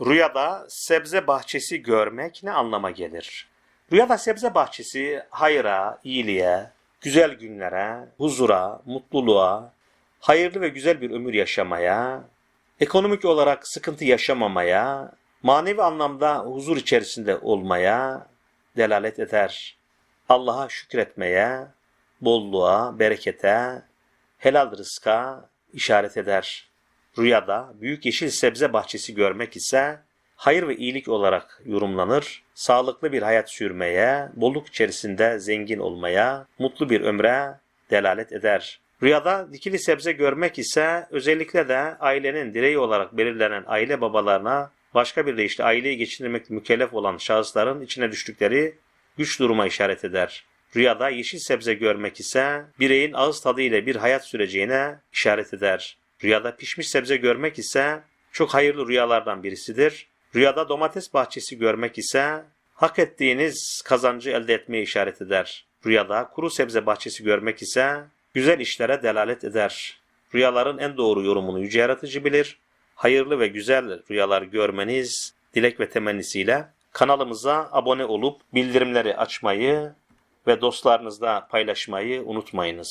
Rüyada sebze bahçesi görmek ne anlama gelir? Rüyada sebze bahçesi hayıra, iyiliğe, güzel günlere, huzura, mutluluğa, hayırlı ve güzel bir ömür yaşamaya, ekonomik olarak sıkıntı yaşamamaya, manevi anlamda huzur içerisinde olmaya delalet eder. Allah'a şükretmeye, bolluğa, berekete, helal rızka işaret eder. Rüyada büyük yeşil sebze bahçesi görmek ise hayır ve iyilik olarak yorumlanır. Sağlıklı bir hayat sürmeye, bolluk içerisinde zengin olmaya, mutlu bir ömre delalet eder. Rüyada dikili sebze görmek ise özellikle de ailenin direği olarak belirlenen aile babalarına başka bir deyişle aileyi geçindirmekle mükellef olan şahısların içine düştükleri güç duruma işaret eder. Rüyada yeşil sebze görmek ise bireyin ağız tadı ile bir hayat süreceğine işaret eder. Rüyada pişmiş sebze görmek ise çok hayırlı rüyalardan birisidir. Rüyada domates bahçesi görmek ise hak ettiğiniz kazancı elde etmeye işaret eder. Rüyada kuru sebze bahçesi görmek ise güzel işlere delalet eder. Rüyaların en doğru yorumunu yüce yaratıcı bilir. Hayırlı ve güzel rüyalar görmeniz dilek ve temennisiyle kanalımıza abone olup bildirimleri açmayı ve dostlarınızla paylaşmayı unutmayınız.